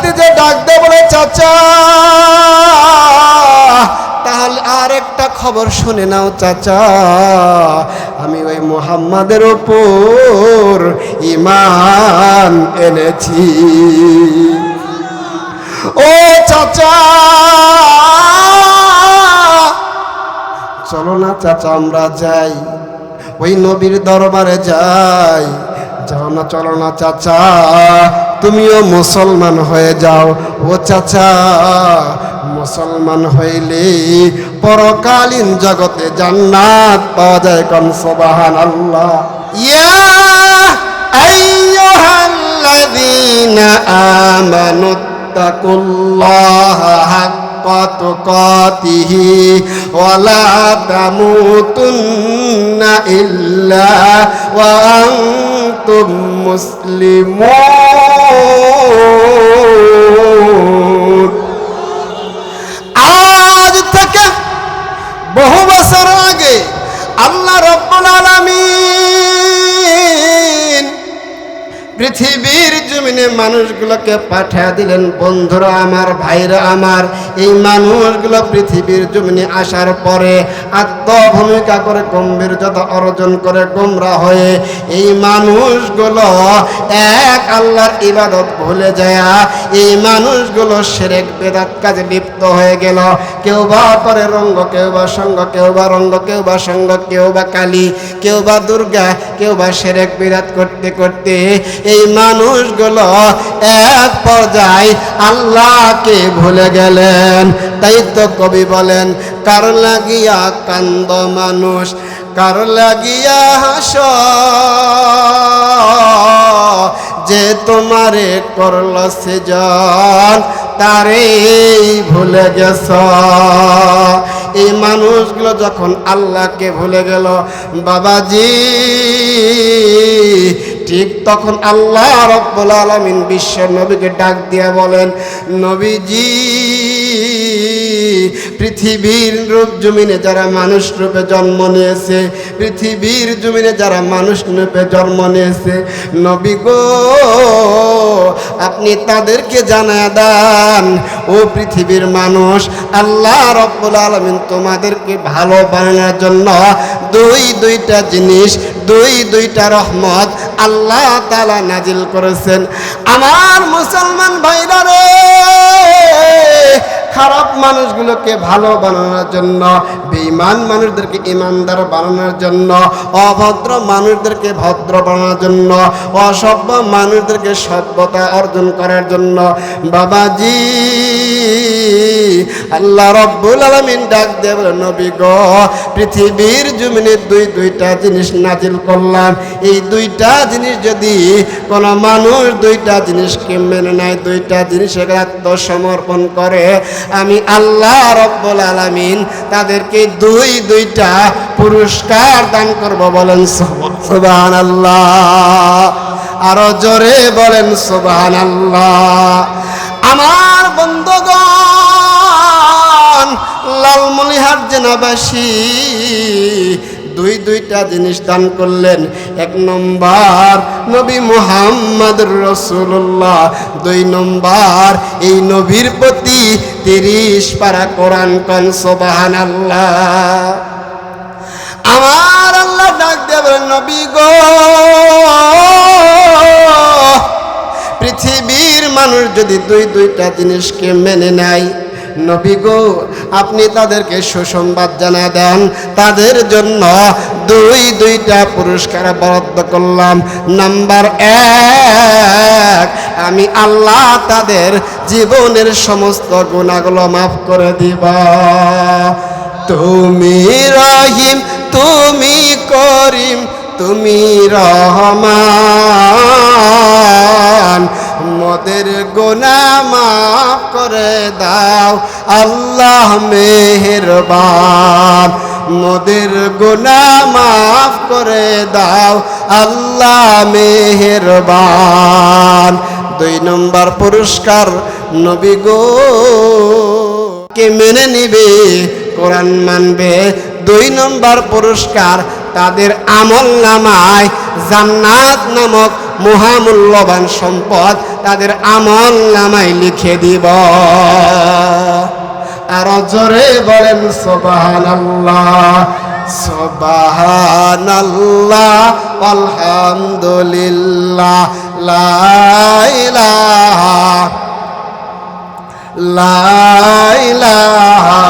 ভাতিজে ডাক দে বলে, চাচা, তাহলে আর একটা খবর শুনে নাও, চাচা। আমি ওই মোহাম্মদের ওপর ইমান এনেছি। ও চাচা, চলো না চাচা, আমরা যাই। ওই নবীর দরবারে যাই। যাও না, চলো না, চাচা। তুমিও মুসলমান হয়ে যাও। ও চাচা, মুসলমান হইলে পরকালীন জগতে জান্নাত পাওয়া যায় কন? সবাহান আল্লাহ ইয়া আইয়ুহাল্লাযীনা আমানু তাকুল্লাহা হাক্কা তুকাতিহি ওয়ালা তামুতুন্না আজ থেকে বহু বছর আগে আল্লাহ রব্বুল আলামিন পৃথিবীর জমিনে মানুষগুলোকে পাঠিয়ে দিলেন। বন্ধুরা আমার, ভাইরা আমার, এই মানুষগুলো পৃথিবীর জমিনে আসার পরে আত্মভূমিকা করে গম্ভীর্যতা অর্জন করে গোমরা হয়ে, এই মানুষগুলো এক আল্লাহর ইবাদত ভুলে যায়, এই মানুষগুলো সেরেক বেদাত কাজে লিপ্ত হয়ে গেল। কেউ বা করে রঙ্গ, কেউ বা সঙ্গ, কেউ বা রঙ্গ, কেউ বা সঙ্গ, কেউ বা কালী, কেউ বা দুর্গা, কেউ বা সেরেক বিরাট করতে করতে, এই মানুষগুলো এক পর্যায়ে আল্লাহকে ভুলে গেলেন। তাই তো কবি বলেন কার লাগিয়া কান্দ মানুষ কার লাগিয়া হাস? যে তোমারে করল সেজন তারে ভুলে গেছ। এই মানুষগুলো যখন আল্লাহকে ভুলে গেল, বাবাজি, ঠিক তখন আল্লাহ রব্বুল আলমিন বিশ্ব নবীকে ডাক দিয়া বলেন, নবীজি, পৃথিবীর রূপ জমিনে যারা মানুষ রূপে জন্ম নিয়েছে, পৃথিবীর জমিনে যারা মানুষ রূপে জন্ম নিয়েছে, নবী গো, আপনি তাদেরকে জানা দান, ও পৃথিবীর মানুষ, আল্লাহ রব্বুল আলমিন তোমাদেরকে ভালো বানানোর জন্য দুই দুইটা জিনিস, দুই দুইটা রহমত আল্লাহ তালা নাজিল করেছেন। আমার মুসলমান ভাইরা রে খারাপ মানুষগুলোকে ভালো বানানোর জন্য, বেঈমান মানুষদেরকে ইমানদার বানানোর জন্য, অভদ্র মানুষদেরকে ভদ্র বানানোর জন্য, অসভ্য মানুষদেরকে সভ্যতা অর্জন করার জন্য। বাবাজি, আল্লাহ রব্বুল আলমিন ডাক দিয়ে বলে, নবী গো, পৃথিবীর জমিনে দুই, দুইটা জিনিস নাজিল করলাম। এই দুইটা জিনিস যদি কোন মানুষ দুইটা জিনিসকে মেনে নেয়, দুইটা জিনিস জিনিসের আত্মসমর্পণ করে আমি আল্লাহ রব্বুল আলমিন তাদেরকে দুই, দুইটা পুরস্কার দান করব বলেন সুবান আল্লাহ আরও জোরে বলেন সুবান আল্লাহ আমার বন্ধুগণ লালমনিহাট জেনাবাসী দুই, দুইটা জিনিস দান করলেন। এক নম্বর নবী মুহাম্মদ রসুল্লাহ দুই নম্বর, এই নবীর প্রতি তিরিশ পারা কোরআন কন সোবাহান আল্লাহ আমার আল্লাহ ডাক দেবেন নবী গো, পৃথিবীর মানুষ যদি দুই দুইটা জিনিসকে মেনে নেয় নবী গো, আপনি তাদেরকে সুসংবাদ জানা দেন। তাদের জন্য দুই, দুইটা পুরস্কার বরাদ্দ করলাম। নাম্বার এক, আমি আল্লাহ তাদের জীবনের সমস্ত গুণাগুলো মাফ করে দিব। তুমি রহিম, তুমি করিম, তুমি রহমান। মোদের গোনা মাফ করে দাও। আল্লাহ মেহরবান। মোদের গোনা মাফ করে দাও। আল্লাহ মেহরবান। দুই নম্বর পুরস্কার, নবী গো, কে মেনে নিবে, কোরআন মানবে। দুই নম্বর পুরস্কার, তাদের আমল নামায় জান্নাত নামক মহামূল্যবান সম্পদ তাদের আমল নামাই লিখে দিব। আর জোরে বলেন সোবাহান আল্লাহ সোবাহান আল্লাহ আলহামদুলিল্লাহ লাইলাহা লাইলাহা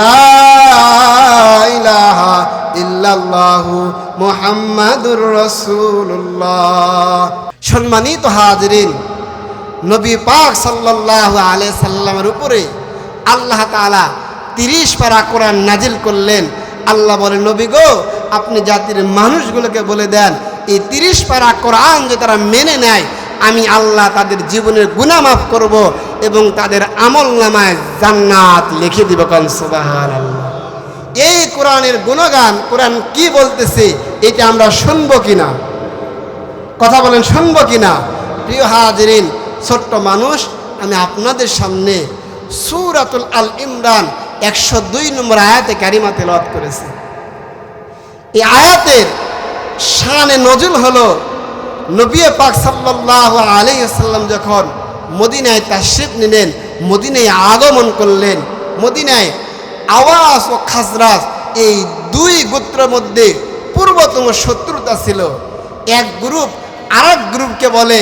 লাইলাহা সম্মানিত হাজরিন, নবী পাক সাল্লাল্লাহু আলাইহি সাল্লামের উপরে আল্লাহ তাআলা 30 পারা কোরআন নাজিল করলেন। আল্লাহ বলে, নবী গো, আপনি জাতির মানুষগুলোকে বলে দেন, এই 30 পারা কোরআন যে তারা মেনে নেয়, আমি আল্লাহ তাদের জীবনের গুনাহ মাফ করব এবং তাদের আমল নামায় জান্নাত লিখে দিব। কান সুবহানাল্লাহ। এই কোরআনের গুণগান, কোরআন কি বলতেছে, এটা আমরা শুনব কিনা? কথা বলেন, শুনব কিনা? প্রিয় হাজরিন, ছোট্ট মানুষ, আমি আপনাদের সামনে সুরাতুল আল ইমরান একশো দুই নম্বর আয়াতে ক্যারিমা তেলাওয়াত করেছি। এই আয়াতের শানে নজুল হলো নবী পাক সাল্লাল্লাহু আলাইহি সাল্লাম যখন মদিনায় তাশরিফ নিলেন, মদিনায় আগমন করলেন, মদিনায় আওয়াজ ও খাজরাজ এই দুই গোত্রের মধ্যে পূর্বতম শত্রুতা ছিল। এক গ্রুপ আরেক গ্রুপকে বলে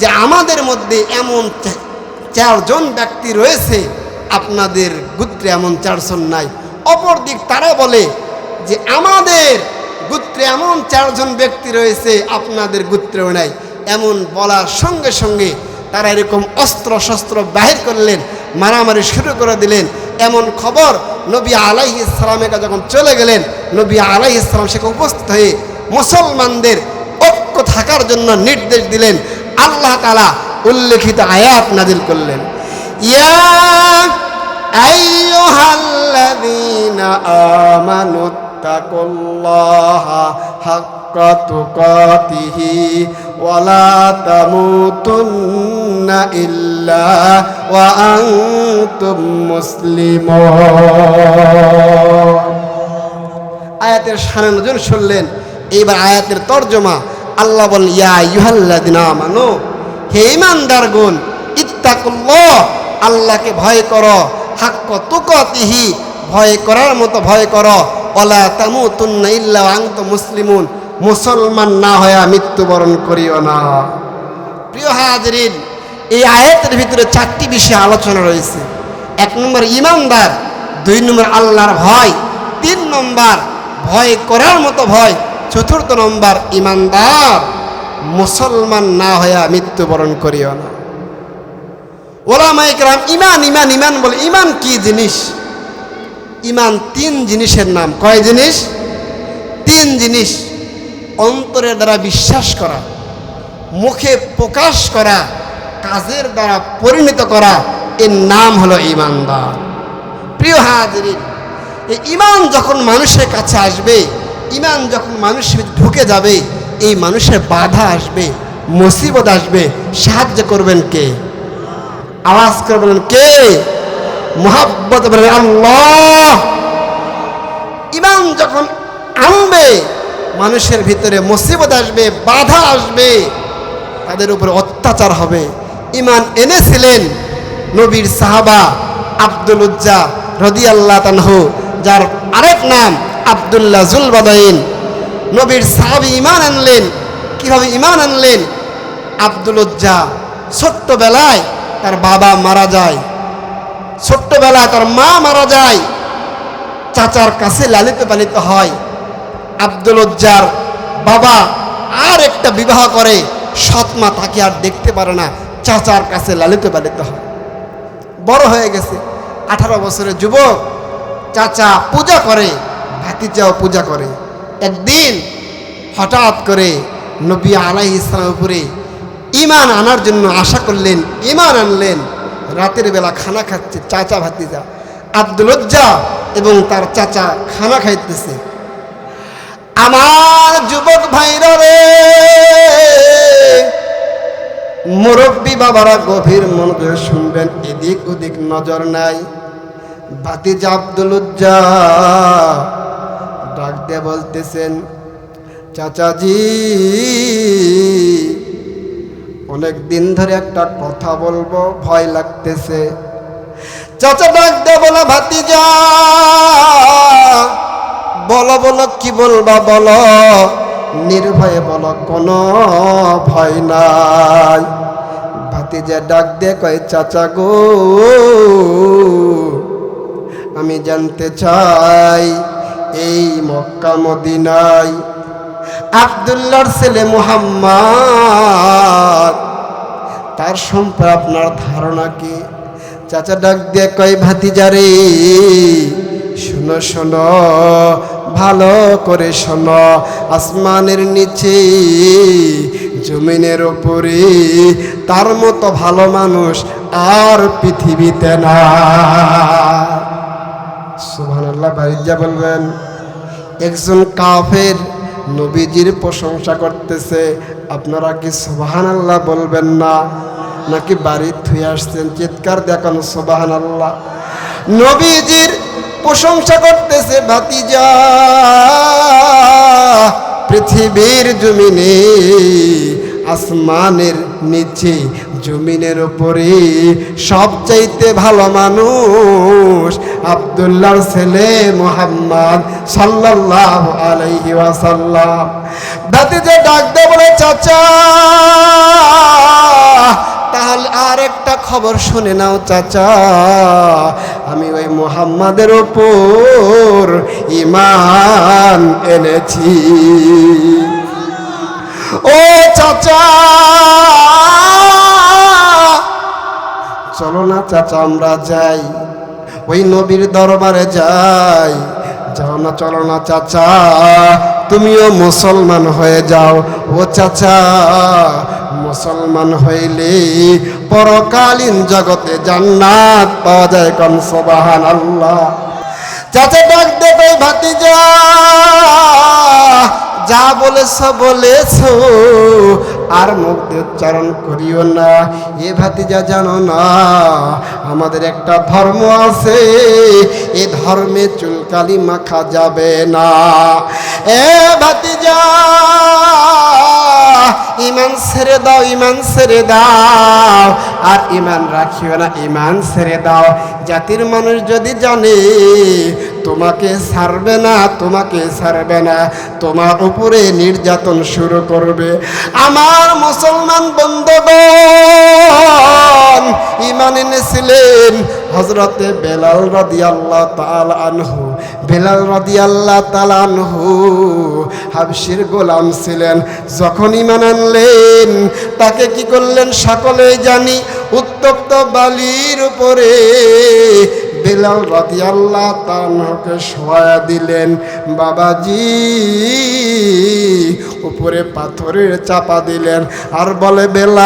যে, আমাদের মধ্যে এমন চারজন ব্যক্তি রয়েছে, আপনাদের গোত্রে এমন চারজন নাই। অপর দিক তারা বলে যে, আমাদের গোত্রে এমন চারজন ব্যক্তি রয়েছে, আপনাদের গোত্রেও নাই। এমন বলার সঙ্গে সঙ্গে তারা এরকম অস্ত্র শস্ত্র বাহির করলেন, মারামারি শুরু করে দিলেন। এমন খবর নবী আলাই ইসলামের কাছে যখন চলে গেলেন, নবী আলাই ইসলাম সেখানে উপস্থিত হয়ে মুসলমানদের ঐক্য থাকার জন্য নির্দেশ দিলেন। আল্লাহ তালা উল্লেখিত আয়াত নাজিল করলেন। ইয়া তাকুল্লাহা হাক্কা তুকাতিহি ওয়ালা তামুতুন্না ইল্লা ওয়া আনতুম মুসলিমুন আয়াতের সানে নজর শুনলেন এইবার আয়াতের তর্জমা আল্লাহ বল ইয়া ইউহাল্লাদিনা মানো হে ইমানদার গুণ ইত্তাকুল্লাহ, আল্লাহকে ভয় করো, হাক্ক তুকতিহি, ভয় করার মতো ভয় করো ওলা তামুতুন্না ইল্লা আন্ত মুসলিমুন। মুসলমান না হয়ে মৃত্যুবরণ করিও না। প্রিয় হাজরিন, এই আয়াতের ভিতরে চারটি বিষয়ে আলোচনা রয়েছে। এক নম্বর ইমানদার, দুই নম্বর আল্লাহর ভয়, তিন নম্বর ভয় করার মতো ভয়, চতুর্থ নম্বর ইমানদার, মুসলমান না হইয়া মৃত্যুবরণ করিও না। ওলামাইকরাম ইমান ইমান ইমান বলে ইমান কি জিনিস? ইমান তিন জিনিসের নাম। কয় জিনিস? তিন জিনিস। অন্তরের দ্বারা বিশ্বাস করা, মুখে প্রকাশ করা, কাজের দ্বারা পরিণত করা, এর নাম হলো ইমানদার প্রিয় হাজিরিন, এই ইমান যখন মানুষের কাছে আসবে ইমান যখন মানুষের ঢুকে যাবে, এই মানুষের বাধা আসবে, মুসিবত আসবে। সাহায্য করবেন কে? আওয়াজ করবেন কে? মোহাব্বত বলেন আল্লাহ। ইমান যখন আনবে, মানুষের ভিতরে মুসিবত আসবে, বাধা আসবে, তাদের উপরে অত্যাচার হবে। ইমান এনেছিলেন নবীর সাহাবা আব্দুল উজ্জা রদি আল্লাহ তানহু যার আরেক নাম আবদুল্লাহ জুলবাদাইন। নবীর সাহাবি ইমান আনলেন। কীভাবে ইমান আনলেন? আব্দুল উজ্জা ছোট্টবেলায় তার বাবা মারা যায়। ছোট্টবেলায় তার মা মারা যায়, চাচার কাছে লালিত পালিত হয়। আব্দুল উজ্জার বাবা আর একটা বিবাহ করে, সৎমা তাকে আর দেখতে পারে না, চাচার কাছে লালিত পালিত হয়। বড় হয়ে গেছে, আঠারো বছরের যুবক, চাচা পূজা করে, ভাতিজাও পূজা করে। একদিন হঠাৎ করে নবী আলাই ইসলামের উপরে ইমান আনার জন্য আশা করলেন ইমান আনলেন রাতের বেলা খানা খাচ্ছে, চাচা ভাতিজা। আব্দুলজ্জা এবং তার চাচা খানা খাইতেছে। আমার যুবক ভাইরা রে, মুরব্বী বাবারা গভীর মনোযোগ শুনবেন, এদিক ওদিক নজর নাই। ভাতিজা আব্দুলুজ্জা ডাক দিয়ে বলতেছেন, চাচাজি অনেক দিন ধরে একটা কথা বলব, ভয় লাগতেছে। চাচা ডাক দে বলো, ভাতিজা। বলো বলো, কি বলবা বলো। নির্ভয়ে বলো, কোনো ভয় নাই। ভাতিজা ডাক দে, কয়, চাচা গো, আমি জানতে চাই, এই মক্কা মদিনায় আবদুল্লার ছেলে মুহাম্মদ তার সম্পর্কে আপনার ধারণা কি? চাচা ডাক দিয়ে কয়, ভাতিজারে, শোনো শোনো, ভালো করে শোনো। আসমানের নিচে, জমিনের ওপরে তার মতো ভালো মানুষ আর পৃথিবীতে না সুবহানাল্লাহ, বাড়ির যা বলবেন। একজন কাফের নবীজির প্রশংসা করতেছে। আপনারা কি সোবাহান আল্লাহ বলবেন না? নাকি বাড়ি থুয়ে আসছেন? চিৎকার দেখানো সোবাহান আল্লাহ নবীজির প্রশংসা করতেছে ভাতিজা, পৃথিবীর জমিনে আসমানের নিচে, জমিনের উপরে সবচাইতে ভালো মানুষ আবদুল্লাহর ছেলে মোহাম্মদ সাল্লাল্লাহু আলাইহি ওয়াসাল্লাম। ভাতিজা ডাক দে বলে, চাচা, তাহলে আর একটা খবর শুনে নাও চাচা। আমি ওই মোহাম্মদের ওপর ইমান এনেছি। ও চাচা। চলো না চাচা, আমরা যাই। ওই নবীর দরবারে যাই। যাও না, চলো না চাচা। তুমিও মুসলমান হয়ে যাও। ও চাচা, মুসলমান হইলে পরকালীন জগতে জান্নাত পাওয়া যায় কন সোবাহান আল্লাহ চাচা ডাক দেবে ভাতিজা। যা বলেছ বলেছ, আর দিয়ে উচ্চারণ করিও না। এ ভাতিজা জানো না, আমাদের একটা ধর্ম আছে। এ ধর্মে চুলকালি মাখা যাবে না। এ ভাতিজা ইমান ছেড়ে দাও, ইমান ছেড়ে দাও। আর ইমান রাখিও না, ইমান ছেড়ে দাও। জাতির মানুষ যদি জানে, তোমাকে ছাড়বে না, তোমাকে ছাড়বে না, তোমার উপরে নির্যাতন শুরু করবে। আমার মুসলমান বন্ধুগণ, ইমান এনেছিলেন হজরতে বেলাল রাদি আল্লাহ তাল আনহু, বেলাল রাদি আল্লাহ তাল আনহু হাবশির গোলাম ছিলেন। যখন ইমান আনলেন, তাকে কি করলেন? সকলেই জানি, উত্তপ্ত বালির উপরে বেলাল রাদি আল্লাহ তানহকে শোয়া দিলেন, বাবাজি, উপরে পাথরের চাপা দিলেন। আর বলে, বেলাল,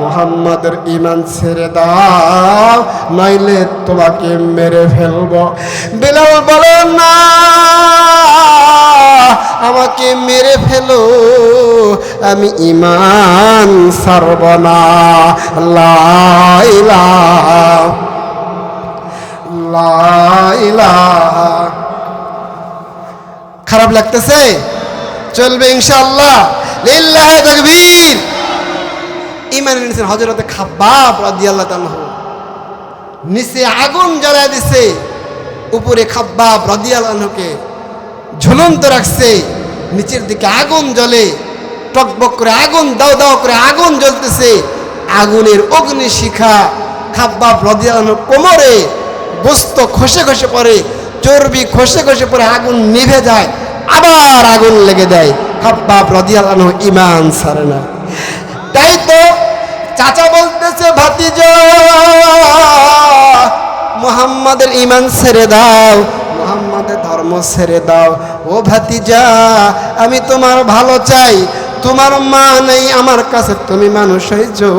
মোহাম্মদের ইমান ছেড়ে দাও, নইলে তোমাকে মেরে ফেলব। বেলাল বলে, না আমাকে মেরে ফেলো। আমি ইমান সারব না। লাইলা খারাপ লাগতেছে? চলবে ইনশাআল্লাহ। লিল্লাহ তাকবীর। ইমান এনেছেন হযরতে খাব্বাব রাদিয়াল্লাহু তাআলা নিচে আগুন জ্বালায় দিছে। উপরে খাব্বাব রাদিয়াল্লাহুকে ঝুলন্ত রাখছে। নিচের দিকে আগুন জ্বলে। টকবক করে আগুন, দাও দাও করে আগুন জ্বলতেছে। আগুনের অগ্নি শিখা খাব্বাব রাদিয়াল্লাহু কোমরে বস্ত খসে খসে পড়ে, চর্বি খসে খসে পড়ে, আগুন নিভে যায়, আবার আগুন লেগে দেয় খাব্বাব রাদিয়াল্লাহু ইমান ছাড়ে না। তাই তো চাচা বলতেছে, ভাতিজা, মোহাম্মদের ইমান ছেড়ে দাও। মোহাম্মদের ধর্ম ছেড়ে দাও। ও ভাতিজা, আমি তোমার ভালো চাই। তোমার মা নেই আমার কাছে, তুমি মানুষ হয়েছো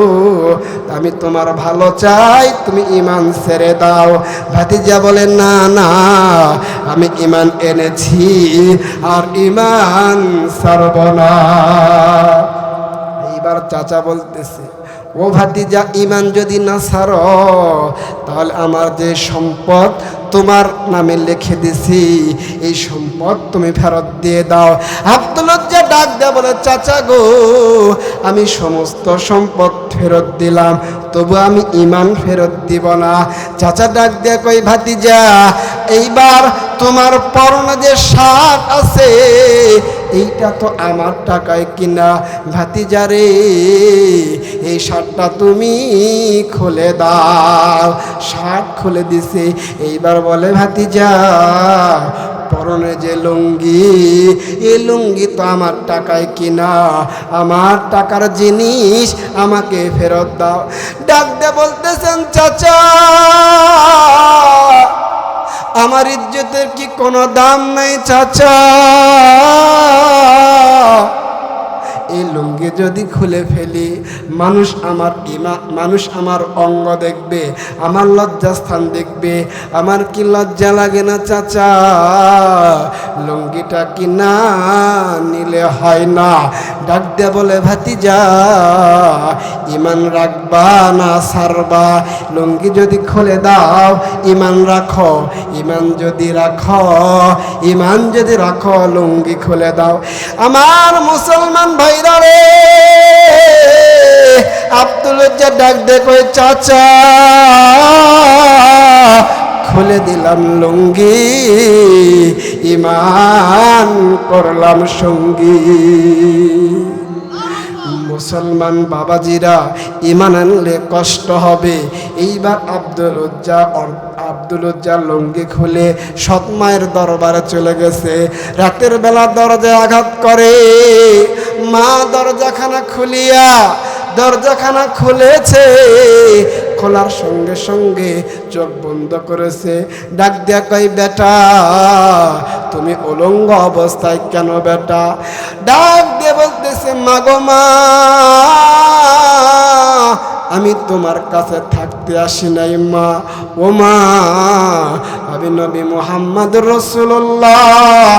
আমি তোমার ভালো চাই, তুমি ইমান ছেড়ে দাও। ভাতিজা বলে না না, আমি ইমান এনেছি, আর ইমান সারব না। এবার চাচা বলতেছে ও ভাতিজা ইমান যদি না ছাড়, তাহলে আমার যে সম্পদ তোমার নামে লিখে দিছি, এই সম্পদ তুমি ফেরত দিয়ে দাও। আব্দুলজ্জা ডাক দেয়া বলে, চাচা গো, আমি সমস্ত সম্পদ ফেরত দিলাম, তবু আমি ইমান ফেরত দিব না। চাচা ডাক দেয়া কই ভাতিজা, এইবার তোমার পরনে যে শাক আছে এইটা তো আমার টাকায় কিনা ভাতিজারে এই শার্টটা তুমি খুলে দাও। শার্ট খুলে দিছে, এইবার বলে, ভাতিজা, পরনে যে লুঙ্গি এই লুঙ্গি তো আমার টাকায় কিনা, আমার টাকার জিনিস আমাকে ফেরত দাও। ডাক দে বলতেছেন, চাচা আমার ইজ্জতের কি কোনো দাম নাই চাচা? এই লুঙ্গি যদি খুলে ফেলি, মানুষ আমার ইমা, মানুষ আমার অঙ্গ দেখবে, আমার লজ্জাস্থান দেখবে, আমার কি লজ্জা লাগে না চাচা? লুঙ্গিটা কি না নিলে হয় না। ডাক দে বলে, ভাতিজা, ইমান রাখবা না সারবা? লুঙ্গি যদি খুলে দাও, ইমান রাখো। ইমান যদি রাখো, ইমান যদি রাখো, লুঙ্গি খুলে দাও। আমার মুসলমান ভাইরা আব্দুল ডাক দে কই চাচা, খুলে দিলাম লুঙ্গি, ইমান করলাম সঙ্গী। মুসলমান বাবাজিরা, ইমান আনলে কষ্ট হবে এইবার আব্দুল উজ্জা আব্দুল উজ্জা লুঙ্গি খুলে সৎমায়ের দরবারে চলে গেছে। রাতের বেলা দরজায় আঘাত করে। মা দরজাখানা খুলিয়া দরজাখানা খুলেছে। খোলার সঙ্গে সঙ্গে চোখ বন্ধ করেছে। ডাক দিয়া কই বেটা, তুমি উলঙ্গ অবস্থায় কেন বেটা? ডাক দিয়ে বলতেছে, মাগো মা, আমি তোমার কাছে থাকতে আসি নাই মা ও মা আমি নবী মোহাম্মদ রসুল্লাহ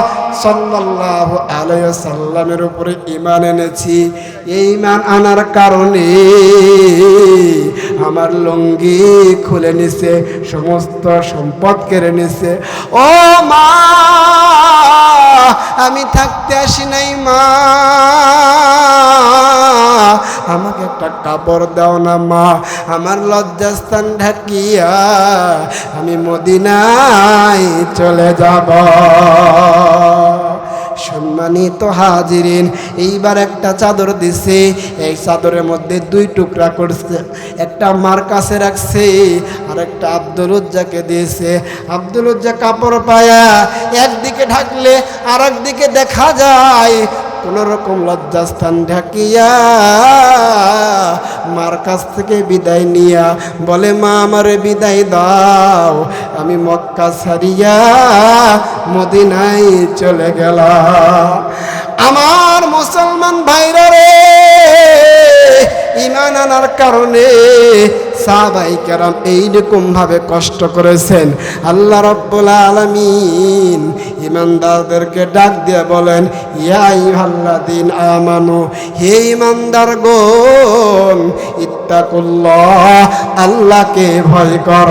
সাল্লাহ আলাইসাল্লামের উপরে ইমান এনেছি। এই ইমান আনার কারণে আমার লুঙ্গি খুলে নিছে, সমস্ত সম্পদ কেড়ে নিছে। ও মা, আমি থাকতে আসি নাই মা একটা কাপড় দাও না, মা। আমার লজ্জাস্থান ঢাকিয়া আমি মদিনায় চলে যাব। সম্মানিত হাজিরিন, এইবার একটা চাদর দিছে। এই চাদরের মধ্যে দুই টুকরা করছে। একটা মার কাছে রাখছে আর একটা আব্দুল উজ্জাকে দিয়েছে। আব্দুল উজ্জা কাপড় পায়া একদিকে ঢাকলে আর একদিকে দেখা যায় কোন রকম লজ্জাস্থান ঢাকিয়া মার কাছ থেকে বিদায় নিয়া বলে, মা, আমারে বিদায় দাও। আমি মক্কা ছাড়িয়া মদিনায় চলে গেলাম। আমার মুসলমান ভাইরা রে ইমান আনার কারণে সাহাবাই কেরাম এইরকম ভাবে কষ্ট করেছেন। আল্লাহ রব্বুল আলমিন ইমানদারদেরকে ডাক দিয়ে বলেন ইয়াই দিন আমানু, হে ইমানদার গোন ইত্তাকুল্লাহ, আল্লাহকে ভয় কর।